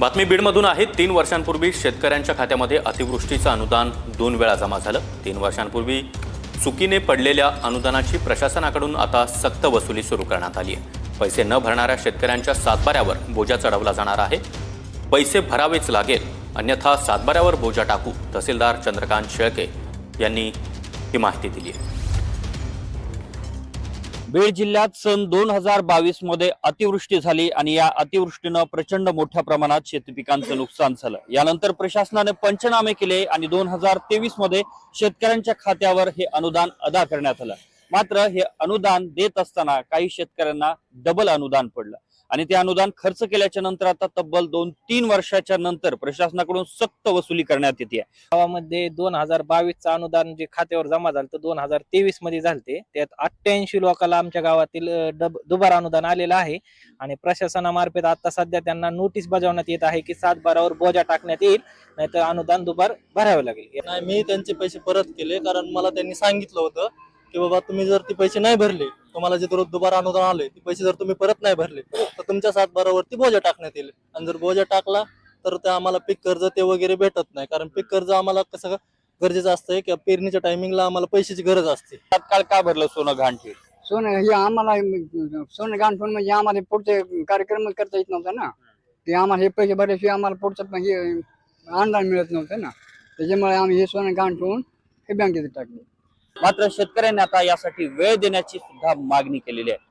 बातमी बीडमधून आहे. तीन वर्षांपूर्वी शेतकऱ्यांच्या खात्यामध्ये अतिवृष्टीचं अनुदान दोन वेळा जमा झालं. तीन वर्षांपूर्वी चुकीने पडलेल्या अनुदानाची प्रशासनाकडून आता सक्त वसुली सुरू करण्यात आली आहे. पैसे न भरणाऱ्या शेतकऱ्यांच्या सातबाऱ्यावर बोजा चढवला जाणार आहे. पैसे भरावेच लागेल अन्यथा सातबाऱ्यावर बोजा टाकू तहसीलदार चंद्रकांत शेळके यांनी ही माहिती दिली आहे. बीड जिल्ह्यात सन दोन हजार बावीसमध्ये अतिवृष्टी झाली आणि या अतिवृष्टीनं प्रचंड मोठ्या प्रमाणात शेतपिकांचं नुकसान झालं. यानंतर प्रशासनाने पंचनामे केले आणि दोन हजार तेवीसमध्ये शेतकऱ्यांच्या खात्यावर हे अनुदान अदा करण्यात आलं. मात्र हे अनुदान देत असताना काही शेतकऱ्यांना डबल अनुदान पडलं. आणि ते अनुदान खर्च केल्याच्यानंतर आता तब्बल दोन तीन वर्षाच्या नंतर प्रशासनाकडून सक्त वसुली करण्यात येते. गावामध्ये दोन हजार बावीसचं अनुदान जे खात्यावर जमा झालं दोन हजार तेवीसमध्ये झालते. त्यात अठ्ठ्याऐंशी लोकांना आमच्या गावातील दुबार अनुदान आलेलं आहे. आणि प्रशासनामार्फत आता सध्या त्यांना नोटीस बजावण्यात येत आहे की सात बारावर बोजा टाकण्यात येईल नाहीतर अनुदान दुबार भरावे लागेल. नाही मी त्यांचे पैसे परत केले कारण मला त्यांनी सांगितलं होतं की बाबा तुम्ही जर ते पैसे नाही भरले तुम्हाला जे दररोज दुबारा अनुदान आले ते पैसे जर तुम्ही परत नाही भरले तर तुमच्या सातबारावरती बोजा टाकण्यात येईल. आणि जर बोजा टाकला तर ते आम्हाला पीक कर्ज ते वगैरे भेटत नाही. कारण पीक कर्ज आम्हाला कसं गरजेचं असतंय की पेरणीच्या टायमिंगला आम्हाला पैशाची गरज असते. तात्काळ का भरलं सोनं घाण ठेव सोनं हे आम्हाला सोनं गाणफोन म्हणजे आम्हाला पुढचे कार्यक्रम करता येत नव्हता ना. ते आम्हाला हे पैसे भरल्याशिवाय आम्हाला पुढचं हे अनुदान मिळत नव्हतं ना. त्याच्यामुळे आम्ही हे सोनं गाण ठेवून हे बँकेत टाकले. मात्र शेतकऱ्यांनी आता यासाठी वेळ देण्याची सुद्धा मागणी केलेली आहे.